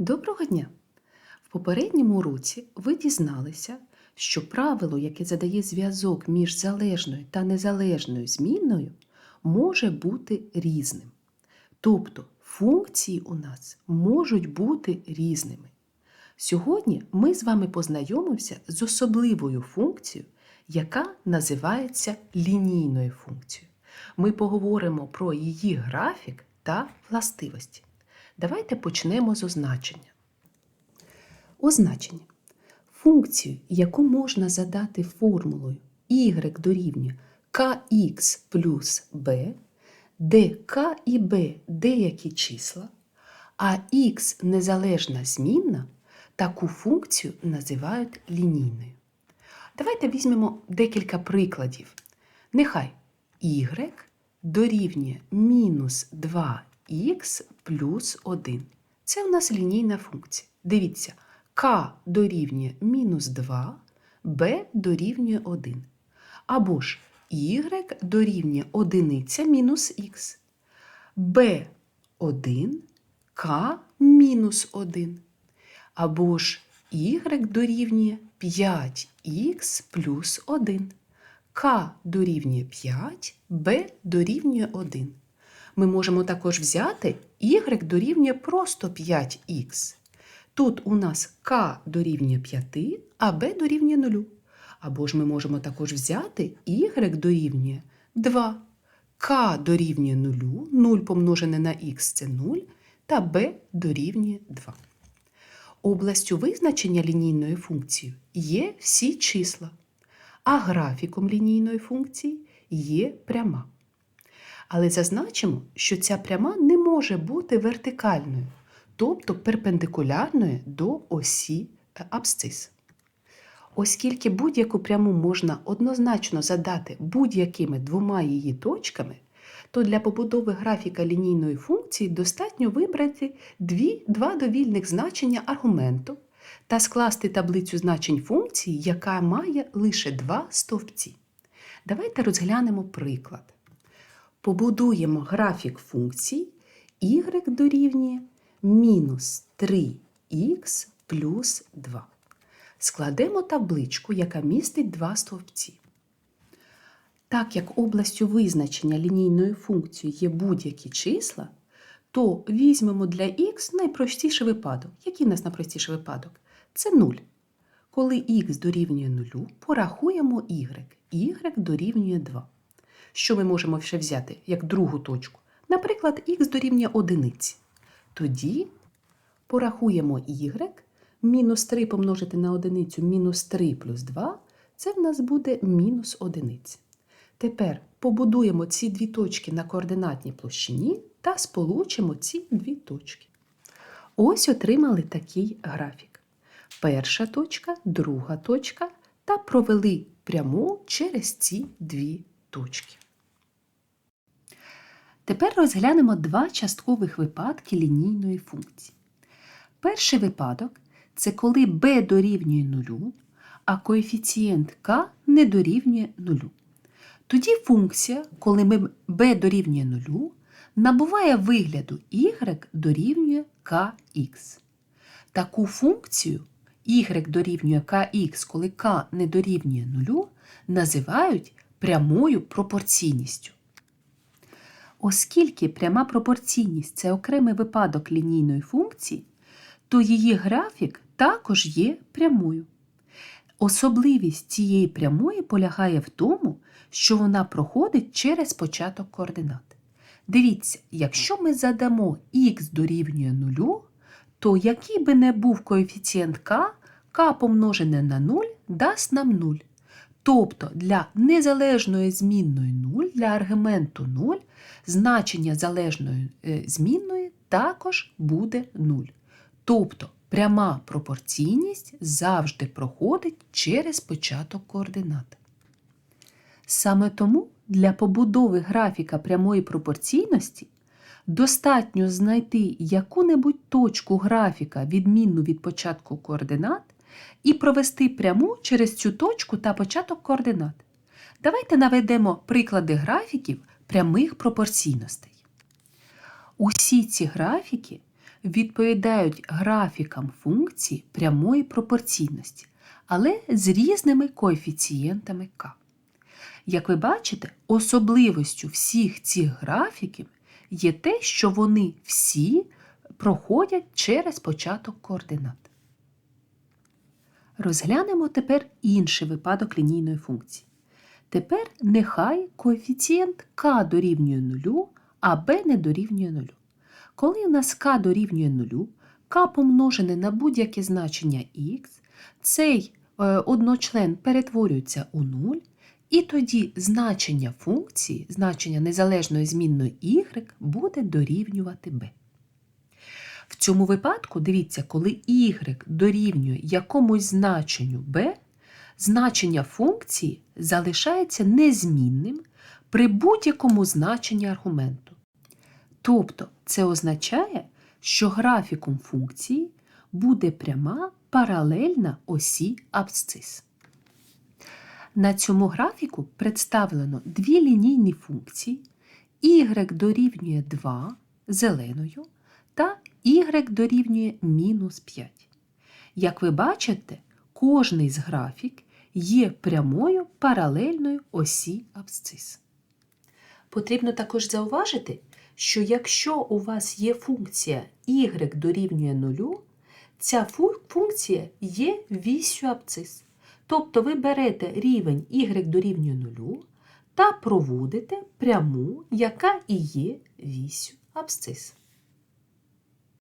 Доброго дня! В попередньому уроці ви дізналися, що правило, яке задає зв'язок між залежною та незалежною змінною, може бути різним. Тобто функції у нас можуть бути різними. Сьогодні ми з вами познайомимося з особливою функцією, яка називається лінійною функцією. Ми поговоримо про її графік та властивості. Давайте почнемо з означення. Означення. Функцію, яку можна задати формулою y дорівнює kx плюс b, де k і b деякі числа, а x незалежна змінна, таку функцію називають лінійною. Давайте візьмемо декілька прикладів. Нехай y дорівнює мінус 2х плюс 1. Це у нас лінійна функція. Дивіться, k дорівнює мінус 2, b дорівнює 1. Або ж y дорівнює 1 мінус х. b1, k мінус 1. Або ж y дорівнює 5х плюс 1. k дорівнює 5, b дорівнює 1. Ми можемо також взяти y дорівнює просто 5х. Тут у нас k дорівнює 5, а b дорівнює 0. Або ж ми можемо також взяти y дорівнює 2. k дорівнює 0, 0 помножене на х це 0, та b дорівнює 2. Областю визначення лінійної функції є всі числа, а графіком лінійної функції є пряма. Але зазначимо, що ця пряма не може бути вертикальною, тобто перпендикулярною до осі абсцис. Оскільки будь-яку пряму можна однозначно задати будь-якими двома її точками, то для побудови графіка лінійної функції достатньо вибрати дві, два довільних значення аргументу та скласти таблицю значень функції, яка має лише два стовпці. Давайте розглянемо приклад. Побудуємо графік функцій y дорівнює мінус 3х плюс 2. Складемо табличку, яка містить два стовпці. Так як областю визначення лінійної функції є будь-які числа, то візьмемо для х найпростіший випадок. Який у нас найпростіший випадок? Це 0. Коли х дорівнює 0, порахуємо y. y дорівнює 2. Що ми можемо ще взяти як другу точку? Наприклад, х дорівнює 1. Тоді порахуємо y, мінус 3 помножити на одиницю мінус 3 плюс 2, це в нас буде мінус 1. Тепер побудуємо ці дві точки на координатній площині та сполучимо ці дві точки. Ось отримали такий графік. Перша точка, друга точка та провели пряму через ці дві точки. Тепер розглянемо два часткових випадки лінійної функції. Перший випадок це коли b дорівнює 0, а коефіцієнт k не дорівнює 0. Тоді функція, коли ми b дорівнює 0, набуває вигляду y дорівнює kx. Таку функцію y дорівнює kx, коли k не дорівнює 0, називають прямою пропорційністю. Оскільки пряма пропорційність це окремий випадок лінійної функції, то її графік також є прямою. Особливість цієї прямої полягає в тому, що вона проходить через початок координат. Дивіться, якщо ми задамо х дорівнює 0, то який би не був коефіцієнт k, k помножене на 0 дасть нам 0. Тобто для незалежної змінної 0, для аргументу 0, значення залежної е, змінної також буде 0. Тобто пряма пропорційність завжди проходить через початок координат. Саме тому для побудови графіка прямої пропорційності достатньо знайти яку-небудь точку графіка, відмінну від початку координат, і провести пряму через цю точку та початок координат. Давайте наведемо приклади графіків прямих пропорційностей. Усі ці графіки відповідають графікам функцій прямої пропорційності, але з різними коефіцієнтами k. Як ви бачите, особливістю всіх цих графіків є те, що вони всі проходять через початок координат. Розглянемо тепер інший випадок лінійної функції. Тепер нехай коефіцієнт k дорівнює 0, а b не дорівнює 0. Коли у нас k дорівнює 0, k помножене на будь-яке значення x, цей е, одночлен перетворюється у 0, і тоді значення функції, значення незалежної змінної y буде дорівнювати b. В цьому випадку, дивіться, коли y дорівнює якомусь значенню b, значення функції залишається незмінним при будь-якому значенні аргументу. Тобто це означає, що графіком функції буде пряма паралельна осі абсцис. На цьому графіку представлено дві лінійні функції y дорівнює 2 зеленою та y дорівнює мінус 5. Як ви бачите, кожний з графік є прямою паралельною осі абсцис. Потрібно також зауважити, що якщо у вас є функція y дорівнює 0, ця функція є вісю абцис. Тобто ви берете рівень y дорівнює 0 та проводите пряму, яка і є вісю абсцис.